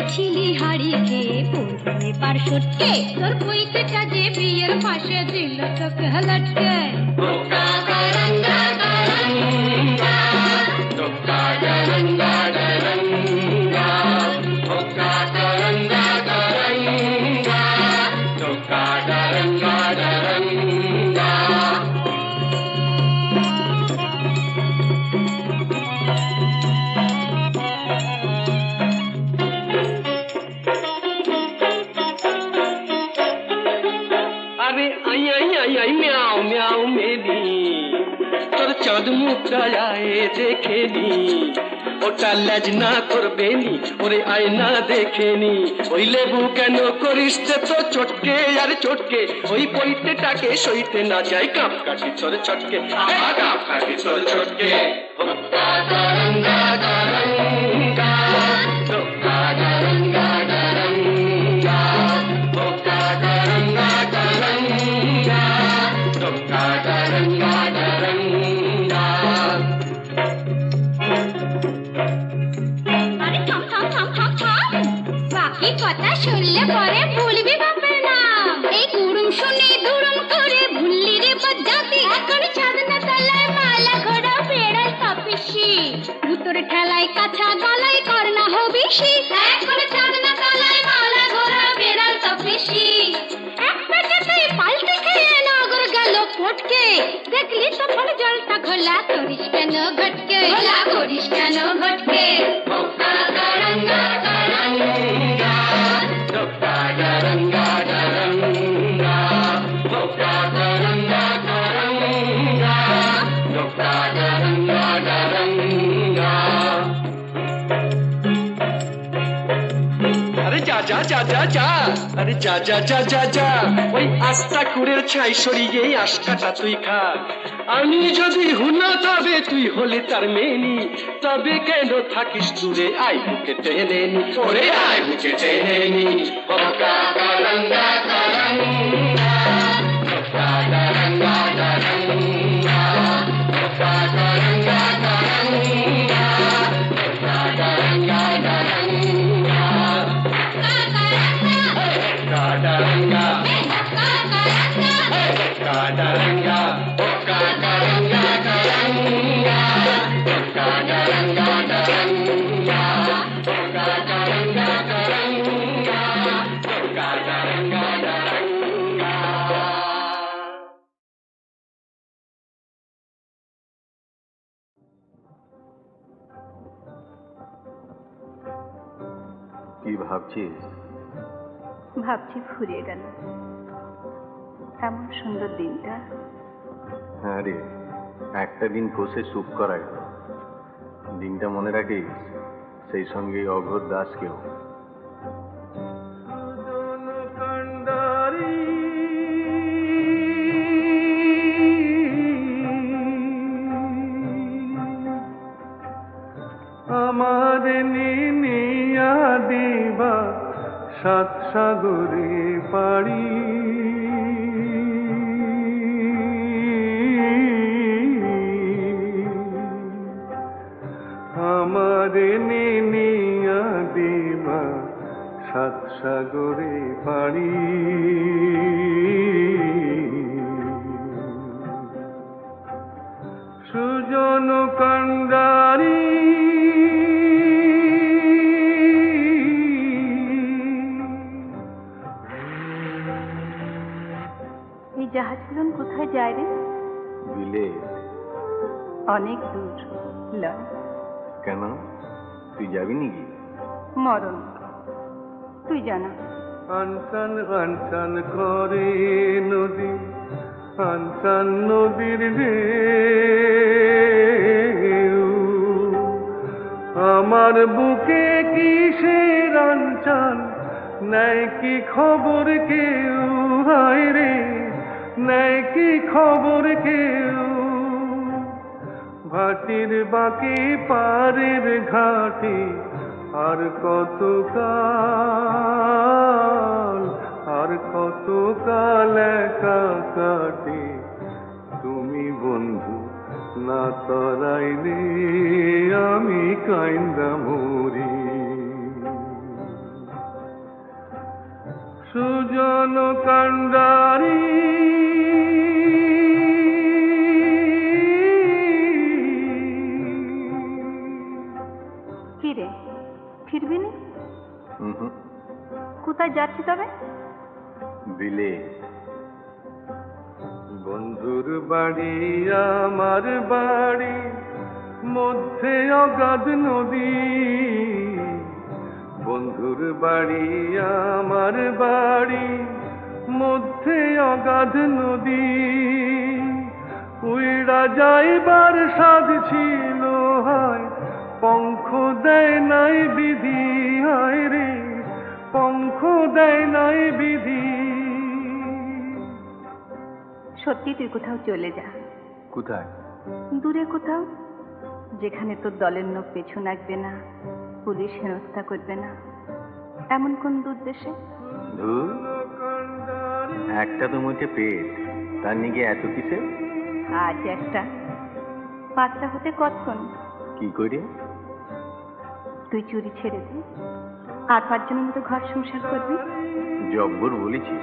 ভেবেছিলি হাড়িকে পড়ে পার সটকে তোর বইতে যে বিয়ের পাশে দিল তোকে হলটকে। ওটা লেজ না করবে নি ওরে আয়না দেখেনি ওই লেবু কেন করিস তো চটকে আর চটকে ওই পৈতেটাকে সইতে না যায় কাপ কাটি চলে চটকে আ, কাপ কাটি চলে চটকে শুনলে পরে ভুলবি বাপের নাম। এই কুড়ুম শুনে দুরুম করে ভুললি রে বজ্জাতি এখন ছাদনা তলায় মালা ঘোড়া বেড়াল তপিসি। ভুতর ঠেলায় কাছা গলায় করনা হবিসি এখন ছাদনা তলায় মালা ঘোড়া বেড়াল তপিসি। এক পেটেতেই পাল্টে খেয়ে নগর গেল ফটকে। দেখলি তখন জলটা ঘোলা করিস কেন ঘটকে? ঘোলা করিস কেন ঘটকে? যা যা যা আরে যা যা যা যা যা ওই কুড়ের ছাই সরিয়ে তুই খা আমি যদি হুনা তবে তুই হলে তার মেনি, তবে কেন থাকিস দূরে? আই বুকে টেনে নি, ওরে আই বুকে টেনে নি ও ভাবছিস? ভাবছি ফুরিয়ে গেল। এমন সুন্দর দিনটা। হ্যাঁ রে একটা দিন বসে চুপ করা দিনটা মনে রাখিস? সেই সঙ্গে অঘোর দাসকেও। সাগরে পাড়ি। আমারে নেনিয়া দেবা সাত সাগরে পাড়ি। অনেক দূর। লয় কেন? তুই যাবি নাকি? মরণ। তুই জানা। আনসান আনসান করে নদী আনসান নদীর ঢেউ। আমার বুকে কি কিসের আনচান নাই কি খবর কেউ? হায় রে নাই কি খবর কেউ? ভাটির বাকি পারের ঘাটে, আর কত কাল আর কত কাল কাটে তুমি বন্ধু, না তরাইলে আমি কাইন্দা মরি। সুজন কান্ডারি যাচ্ছি তবে? বিলে বন্ধুর বাড়ি, আমার বাড়ি, মধ্যে অগাধ নদী। বন্ধুর বাড়ি, আমার বাড়ি, মধ্যে অগাধ নদী। উইড়া যাইবার সাধ ছিল হয়, পঙ্খ দেয় নাই বিধি হায় দেয় নাই বিধি। সত্যি তুই কোথাও চলে যা। কোথায়? দূরে কোথাও যেখানে তোর দলের লোক পেছু রাখবে না পুলিশ হেনস্থা করবে না। এমন কোন দূর দেশে একটা তো মুখে পেট তার নিকে এত কিসে আজ একটা। পাঁচটা হতে কতক্ষণ? কি করে তুই চুরি ছেড়ে দে। আর পাঁচজনের মতো ঘর সংসার করবি? জব্বর বলেছিস।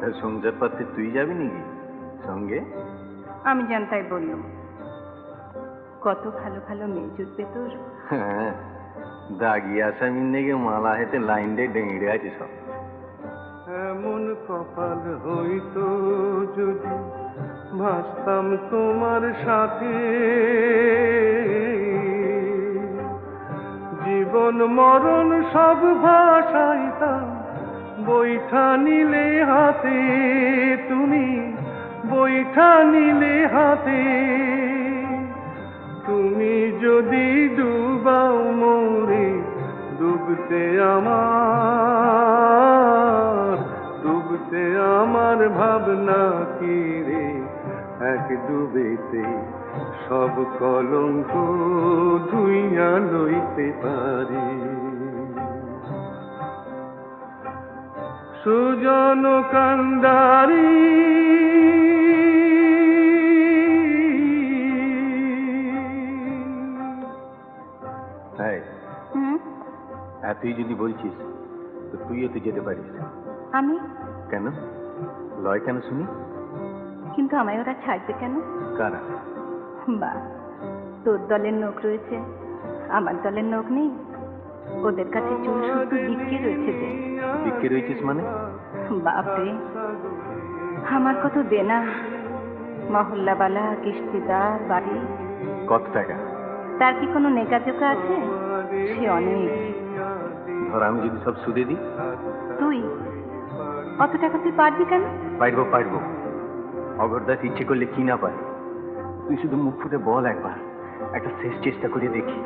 তা সংসার পাতে তুই যাবি নাকি? সঙ্গে? আমি জানতাই বললাম। কত ভালো ভালো মেয়ে জুটবে তোর। হ্যাঁ দাগি আসামির নেগে মালা হেতে লাইন দিয়ে ডেঙড়ে আছে সব। এমন কপাল হইতো যদি ভাসতাম তোমার সাথে। জীবন, মরণ, সব ভাষাইতাম বৈঠা নিলে হাতে তুমি, বৈঠা নিলে হাতে। তুমি যদি ডুবাও মোরে ডুবতে আমার ডুবতে আমার ভাবনা কি রে? এক ডুবেতে সব কলঙ্ক ধুইয়া লইতে পারি। সুজন হ্যাঁ আর তুই যদি বলছিস তো তুইও তো যেতে পারিস। আমি? কেন? লয় কেন শুনি? কিন্তু আমায় ওরা ছাড়বে কেন? কারা? বা তোর দলের লোক রয়েছে আমার দলের লোক নেই। ওদের কাছে চুল শুদ্ধ বিক্রি রয়েছে যে। বিক্রি রয়েছিস মানে? বাপরে আমার কত দেনা। মহল্লাবালা কিস্তিদার বাড়ি। কত টাকা? তার কি কোনো নেকাজোকা আছে? সে অনেক। ধর আমি যদি সব সুদে দিই। তুই? অত টাকা তুই পারবি কেন? পারব পারব। অগরদাস ইচ্ছে করলে কি না পারে? তুই শুধু মুখ ফুটে বল একবার। একটা শেষ চেষ্টা করে দেখি।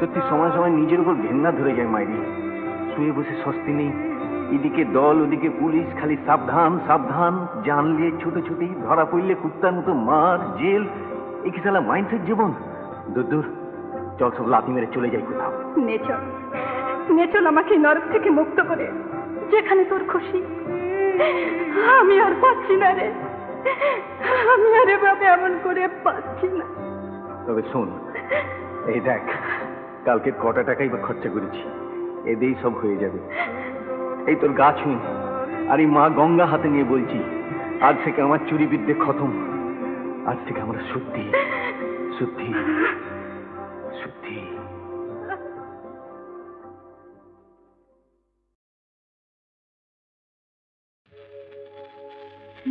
সত্যি সময় সময় নিজের উপর ঘেন্না ধরে যায় মাইরি। শুয়ে বসে স্বস্তি নেই। এদিকে দল, ওদিকে পুলিশ, খালি সাবধান সাবধান। জানলে ছুটোছুটি ধরা পড়লে কুত্তার মতো মার, জেল। এ কি সালা মাইন্ডসেট জীবন? দূর দূর। চল সব লাথি মেরে চলে যাই কোথাও। নে চল। নিয়ে চল আমাকে নরক থেকে মুক্ত করে। যেখানে তোর খুশি। আমি আর পাচ্ছি না রে। আমি আর এভাবে এমন করে পাচ্ছি না। তবে শোন এই দেখ কালকে কটা টাকাই বা খরচা করেছি এদেই সব হয়ে যাবে। এই তোর আর এই মা গঙ্গা হাতে নিয়ে বলছি আজ থেকে আমার চুরি বিদ্যে খতম। আজ থেকে আমরা সত্যি সত্যি সত্যি।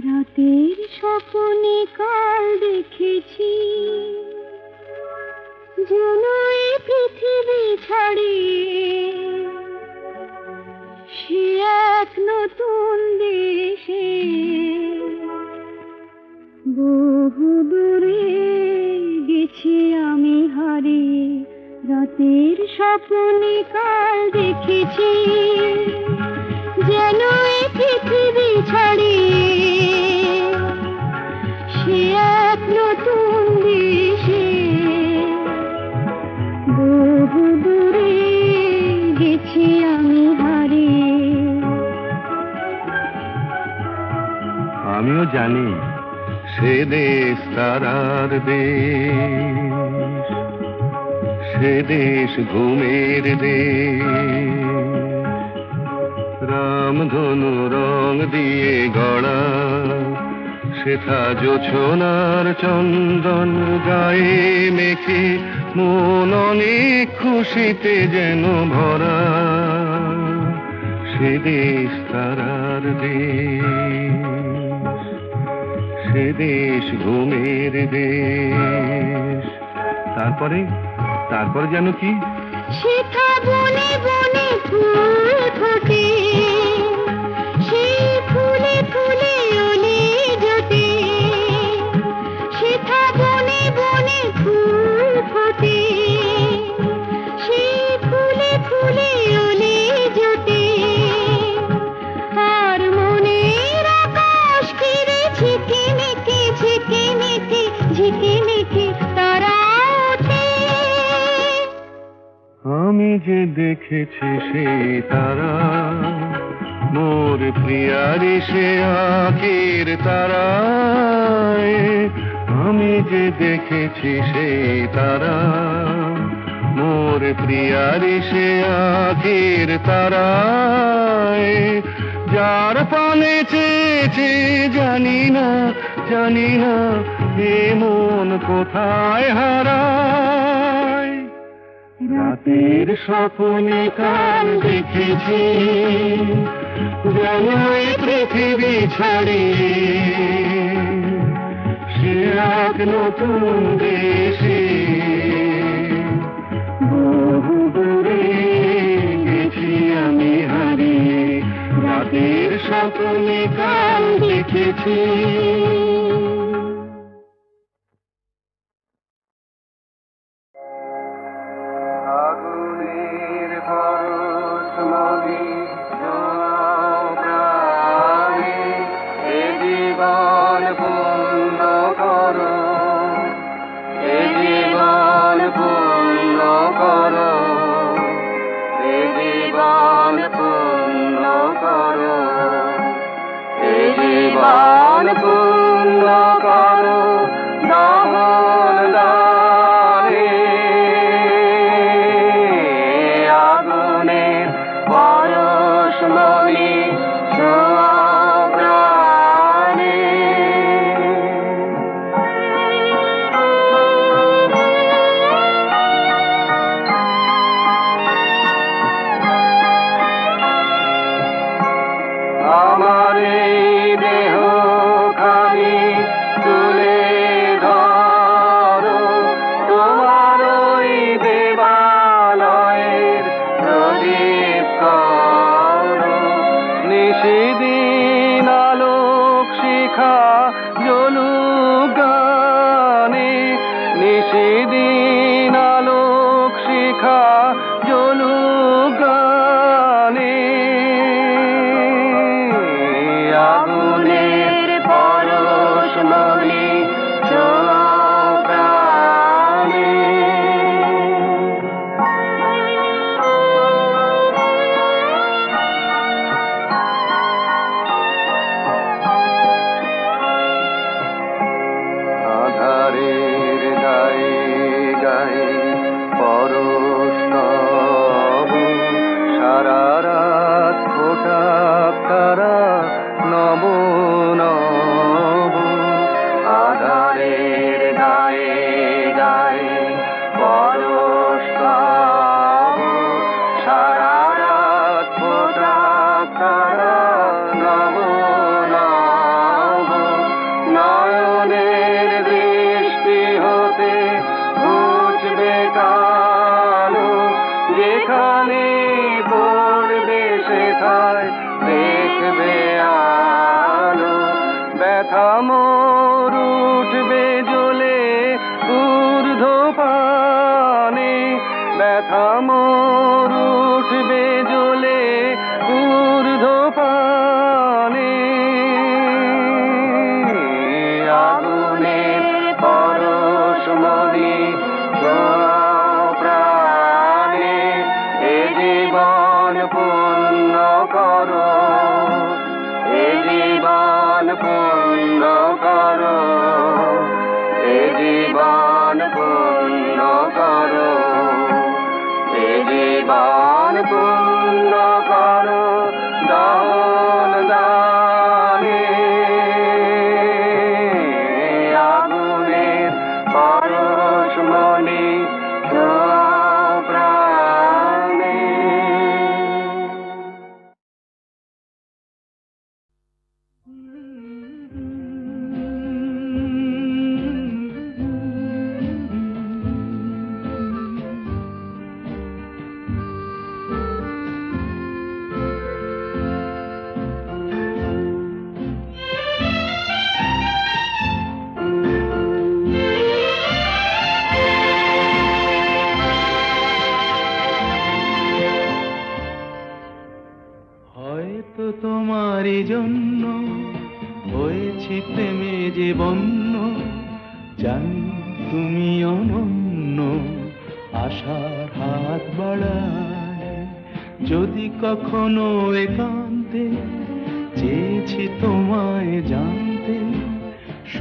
রাতের স্বপ্নে কাল দেখেছি। যেন এই পৃথিবী ছাড়িয়ে সে এক নতুন দেশে। বহু দূরে গেছি আমি হারিয়ে রাতের স্বপ্নে কাল দেখেছি। যেন এই পৃথিবী ছাড়িয়ে আমিও জানি, সে দেশ তারার দেশ, সে দেশ ঘুমের দেশ। রামধনু রং দিয়ে গড়া সে সেথা জোছনার চন্দন গায়ে মেখে মন অনেক খুশিতে যেন ভরা, সে দেশ তারার দেশ। সে দেশ ঘুমের দেশ। তারপরে তারপরে যেন কি? বনে বনে ফুল যে দেখেছি সেই তারা। মোর প্রিয়ারি সে আখের তারা আমি যে দেখেছি সেই তারা। মোর প্রিয়ারি সে আখের তারা যার পানে চেয়েছে জানি না জানি না এ মন কোথায় হারায় রাতের স্বপ্নে কাল দেখেছি যেন পৃথিবী ছাড়িয়ে সে এক নতুন দেশে। বহু দূরে গেছি আমি হারিয়ে। রাতের স্বপ্নে কাল দেখেছি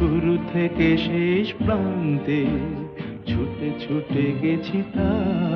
শুরু থেকে শেষ প্রান্তে ছুটে ছুটে গেছি তাই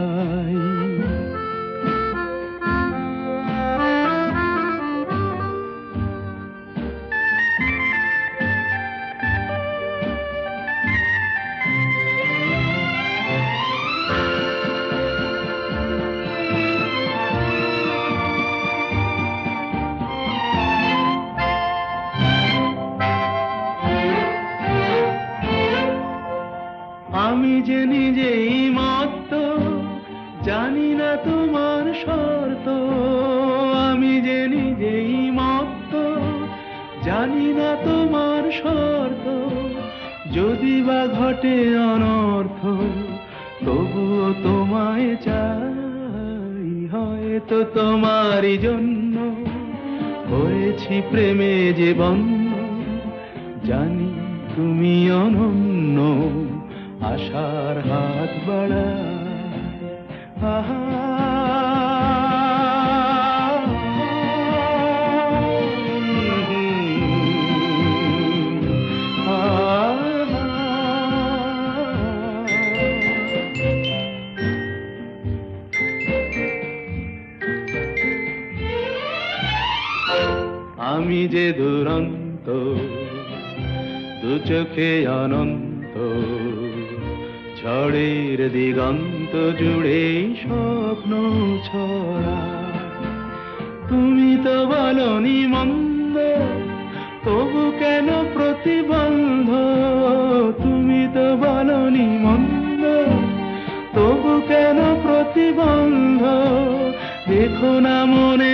জানি না তোমার শর্ত যদি বা ঘটে অনর্থ, তবুও তোমায় চাই হয়তো তোমারই জন্য। হয়েছি প্রেমে যে বন্য জানি তুমি অনন্য, আশার হাত বাড়া আহা। আমি যে দুরন্ত, দু চোখে অনন্ত, ঝড়ের দিগন্ত জুড়ে স্বপ্ন ছড়া। তুমি তো বলনি মন্দ, তবু কেন প্রতিবন্ধ? তুমি তো বলনি মন্দ, তবু কেন প্রতিবন্ধ? দেখো না সব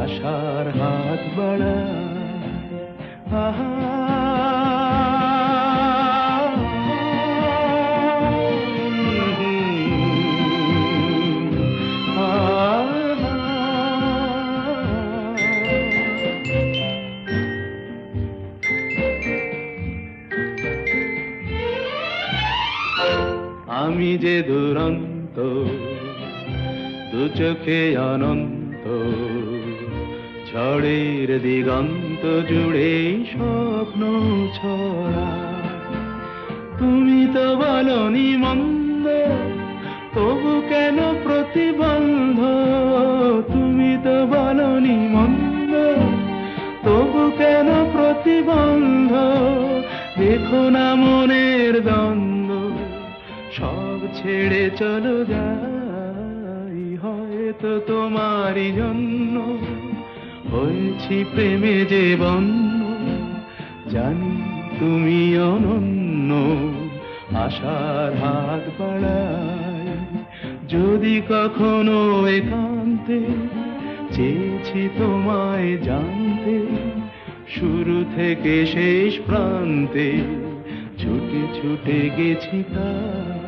আশার হাত আহা। আমি যে দুরন্ত দু চোখে অনন্ত। ঝড়ের দিগন্ত জুড়ে স্বপ্ন ছড়া। তুমি তো বলনি মন্দ, তবু কেন প্রতিবন্ধ? তুমি তো বলনি মন্দ, তবু কেন প্রতিবন্ধ? দেখো না মনের দ্বন্দ্ব, সব ছেড়ে চলো যাই, হয়তো তোমারই জন্য। হয়েছি প্রেমে যে বন্য জানি তুমি অনন্য আশার হাত বাড়ায়। যদি কখনো একান্তে চেয়েছি তোমায় জানতে, শুরু থেকে শেষ প্রান্তে ছুটে ছুটে গেছি তাই